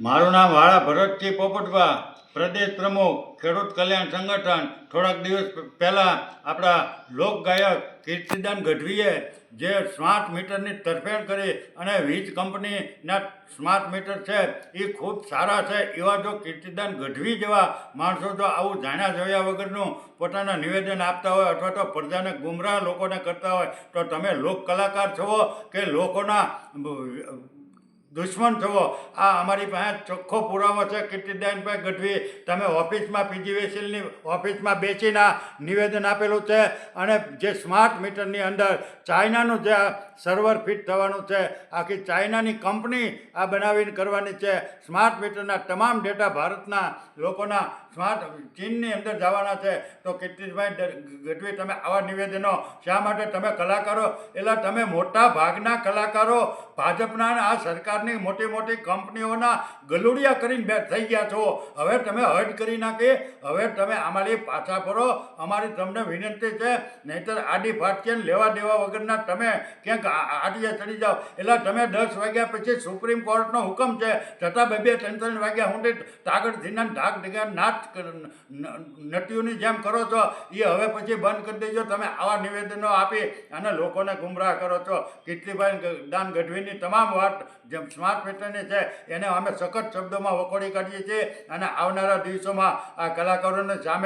મારું નામ વાળા ભરતજી પોપટવા, પ્રદેશ પ્રમુખ, ખેડૂત કલ્યાણ સંગઠન. થોડાક દિવસ પહેલાં આપણા લોક ગાયક કીર્તિદાન ગઢવીએ જે સ્માર્ટ મીટરની તરફેણ કરી અને વીજ કંપનીના સ્માર્ટ મીટર છે એ ખૂબ સારા છે એવા જો કીર્તિદાન ગઢવી જેવા માણસો જો આવું જાણ્યા જોયા વગરનું પોતાના નિવેદન આપતા હોય અથવા તો પ્રજાને ગુમરાહ લોકોને કરતા હોય, તો તમે લોક કલાકાર છો કે લોકોના દુશ્મન થવો. આ અમારી પાસે ચોખ્ખો પુરાવો છે કીર્તિદાનભાઈ ગઢવી. તમે ઓફિસમાં પીજીવીસીલની ઓફિસમાં બેસીને નિવેદન આપેલું છે અને જે સ્માર્ટ મીટરની અંદર ચાઇનાનું જે સર્વર ફિટ થવાનું છે, આખી ચાઇનાની કંપની આ બનાવીને કરવાની છે. સ્માર્ટ મીટરના તમામ ડેટા ભારતના લોકોના સ્માર્ટ ચીનની અંદર જવાના છે. તો કીર્તિભાઈ ગઢવી, તમે આવા નિવેદનો શા માટે તમે કલાકારો? એટલે તમે મોટા ભાગના કલાકારો, ભાજપના આ સરકારની મોટી મોટી કંપનીઓના ગલુડિયા કરીને બે થઈ ગયા છો. હવે તમે હટ કરી નાખી. હવે તમે અમારી પાછા ફરો. અમારી તમને વિનંતી છે, નહીંતર આડી ફાટકે લેવા દેવા વગરના તમે ક્યાંક આડીએ ચડી જાઓ. એટલે તમે દસ વાગ્યા પછી સુપ્રીમ કોર્ટનો હુકમ છે. છતાં બે બે, ત્રણ ત્રણ વાગ્યા સુધી તાગડ ધીના ઢાક ઢગા નાચ નટીઓની જેમ કરો છો. એ હવે પછી બંધ કરી દેજો. તમે આવા નિવેદનો આપી અને લોકોને ગુમરાહ કરો છો. કેટલીભાઈ દાન ગઢવીની તમામ વાત જેમ સ્માર્ટ મીટરની છે, એને અમે સખત શબ્દોમાં વખોડી કાઢીએ છીએ અને આવનારા દિવસોમાં આ કલાકારોને સામે